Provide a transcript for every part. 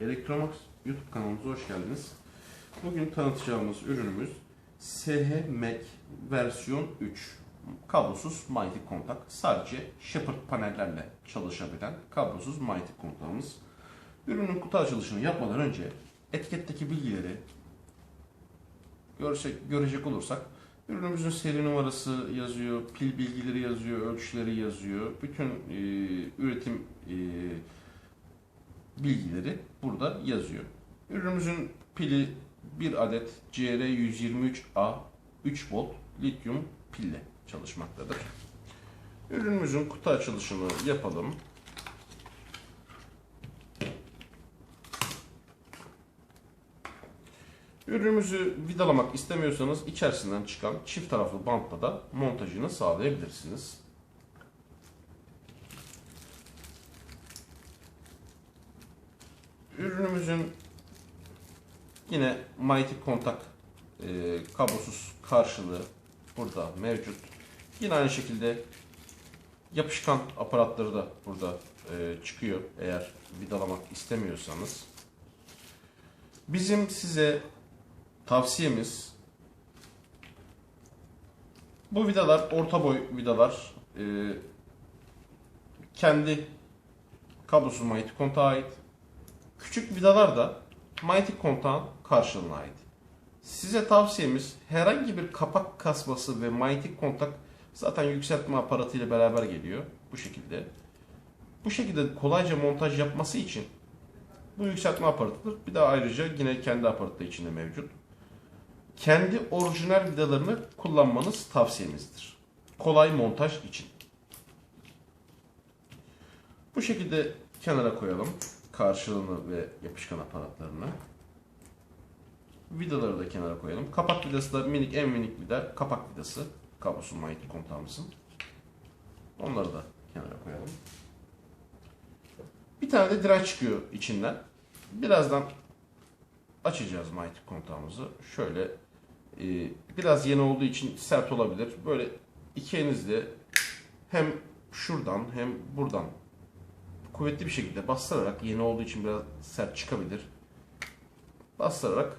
Elektromax YouTube kanalımıza hoş geldiniz. Bugün tanıtacağımız ürünümüz SH Mac versiyon 3 kablosuz manyetik kontak. Sadece Shepard panellerle çalışabilen kablosuz manyetik kontağımız. Ürünün kutu açılışını yapmadan önce etiketteki bilgileri görecek, görecek olursak ürünümüzün seri numarası yazıyor, pil bilgileri yazıyor, ölçüleri yazıyor. Bütün e, üretim e, bilgileri burada yazıyor. Ürünümüzün pili bir adet CR123A 3 volt lityum pille çalışmaktadır. Ürünümüzün kutu açılışını yapalım. Ürünümüzü vidalamak istemiyorsanız içerisinden çıkan çift taraflı bantla da montajını sağlayabilirsiniz. Ürünümüzün yine manyetik kontak e, kablosuz karşılığı burada mevcut. Yine aynı şekilde yapışkan aparatları da burada e, çıkıyor eğer vidalamak istemiyorsanız. Bizim size tavsiyemiz bu vidalar orta boy vidalar e, kendi kablosuz manyetik kontağa ait. Küçük vidalar da manyetik kontağın karşılığına ait. Size tavsiyemiz herhangi bir kapak kasması ve manyetik kontak zaten yükseltme aparatı ile beraber geliyor bu şekilde. Bu şekilde kolayca montaj yapması için bu yükseltme aparatıdır. Bir de ayrıca yine kendi aparatı içinde mevcut. Kendi orijinal vidalarını kullanmanız tavsiyemizdir. Kolay montaj için. Bu şekilde kenara koyalım karşılığını ve yapışkan aparatlarını. Vidaları da kenara koyalım. Kapak vidası da minik en minik vida kapak vidası. Kablosuz manyetik kontağımızın. Onları da kenara koyalım. Bir tane de direnç çıkıyor içinden. Birazdan açacağız manyetik kontağımızı. Şöyle e, biraz yeni olduğu için sert olabilir. Böyle iki elinizle hem şuradan hem buradan kuvvetli bir şekilde bastırarak yeni olduğu için biraz sert çıkabilir. Bastırarak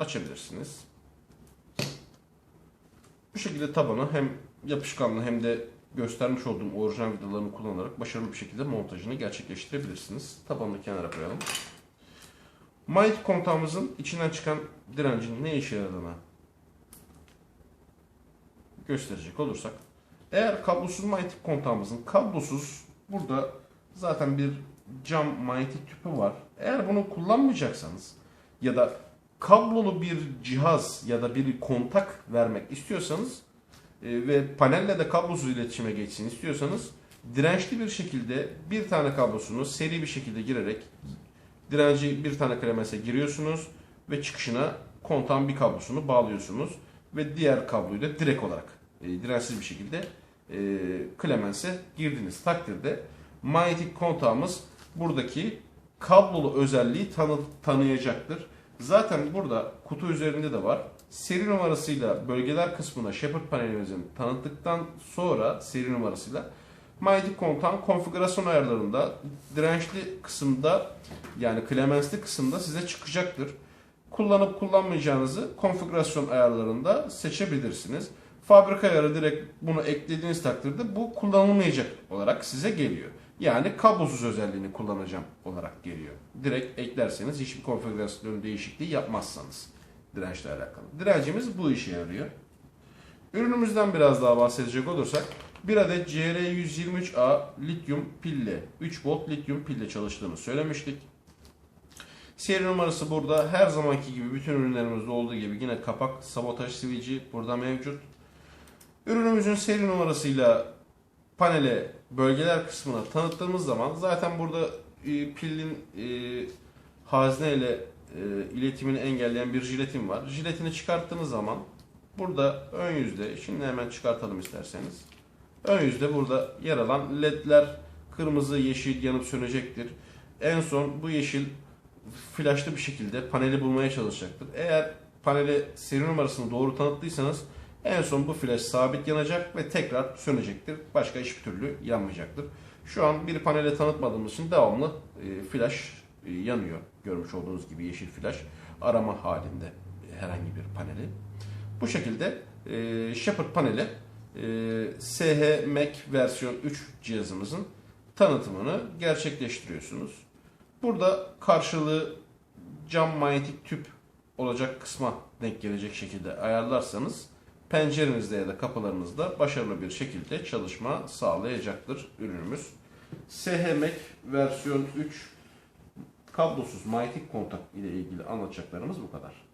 açabilirsiniz. Bu şekilde tabanı hem yapışkanlı hem de göstermiş olduğum orijinal vidalarını kullanarak başarılı bir şekilde montajını gerçekleştirebilirsiniz. Tabanını kenara koyalım. Manyetik kontağımızın içinden çıkan direncin ne işe yaradığını gösterecek olursak eğer kablosuz manyetik kontağımızın kablosuz burada zaten bir cam manyetik tüpü var. Eğer bunu kullanmayacaksanız ya da kablolu bir cihaz ya da bir kontak vermek istiyorsanız e, ve panelle de kablosuz iletişime geçsin istiyorsanız dirençli bir şekilde bir tane kablosunu seri bir şekilde girerek direnci bir tane klemense giriyorsunuz ve çıkışına kontağın bir kablosunu bağlıyorsunuz ve diğer kabloyu da direkt olarak e, dirençsiz bir şekilde e, klemense girdiğiniz takdirde manyetik kontağımız buradaki kablolu özelliği tanı, tanıyacaktır. Zaten burada kutu üzerinde de var. Seri numarasıyla bölgeler kısmına Shepard panelimizin tanıttıktan sonra seri numarasıyla manyetik kontağın konfigürasyon ayarlarında dirençli kısımda yani klemensli kısımda size çıkacaktır. Kullanıp kullanmayacağınızı konfigürasyon ayarlarında seçebilirsiniz. Fabrika ayarı direkt bunu eklediğiniz takdirde bu kullanılmayacak olarak size geliyor. Yani kablosuz özelliğini kullanacağım olarak geliyor. Direkt eklerseniz hiçbir konfigürasyon değişikliği yapmazsanız dirençle alakalı. Direncimiz bu işe yarıyor. Ürünümüzden biraz daha bahsedecek olursak bir adet CR123A lityum pille 3 volt lityum pille çalıştığını söylemiştik. Seri numarası burada her zamanki gibi bütün ürünlerimizde olduğu gibi yine kapak sabotaj sivici burada mevcut. Ürünümüzün seri numarasıyla panele bölgeler kısmına tanıttığımız zaman zaten burada e, pilin e, hazne ile e, iletimini engelleyen bir jiletin var. Jiletini çıkarttığınız zaman burada ön yüzde, şimdi hemen çıkartalım isterseniz. Ön yüzde burada yer alan ledler kırmızı, yeşil yanıp sönecektir. En son bu yeşil flaşlı bir şekilde paneli bulmaya çalışacaktır. Eğer panele seri numarasını doğru tanıttıysanız en son bu flash sabit yanacak ve tekrar sönecektir. Başka hiçbir türlü yanmayacaktır. Şu an bir panele tanıtmadığımız için devamlı e, flash e, yanıyor. Görmüş olduğunuz gibi yeşil flash arama halinde herhangi bir paneli. Bu şekilde e, Shepard paneli e, SH Mac versiyon 3 cihazımızın tanıtımını gerçekleştiriyorsunuz. Burada karşılığı cam manyetik tüp olacak kısma denk gelecek şekilde ayarlarsanız pencerenizde ya da kapılarınızda başarılı bir şekilde çalışma sağlayacaktır ürünümüz. SHMEC versiyon 3 kablosuz manyetik kontak ile ilgili anlatacaklarımız bu kadar.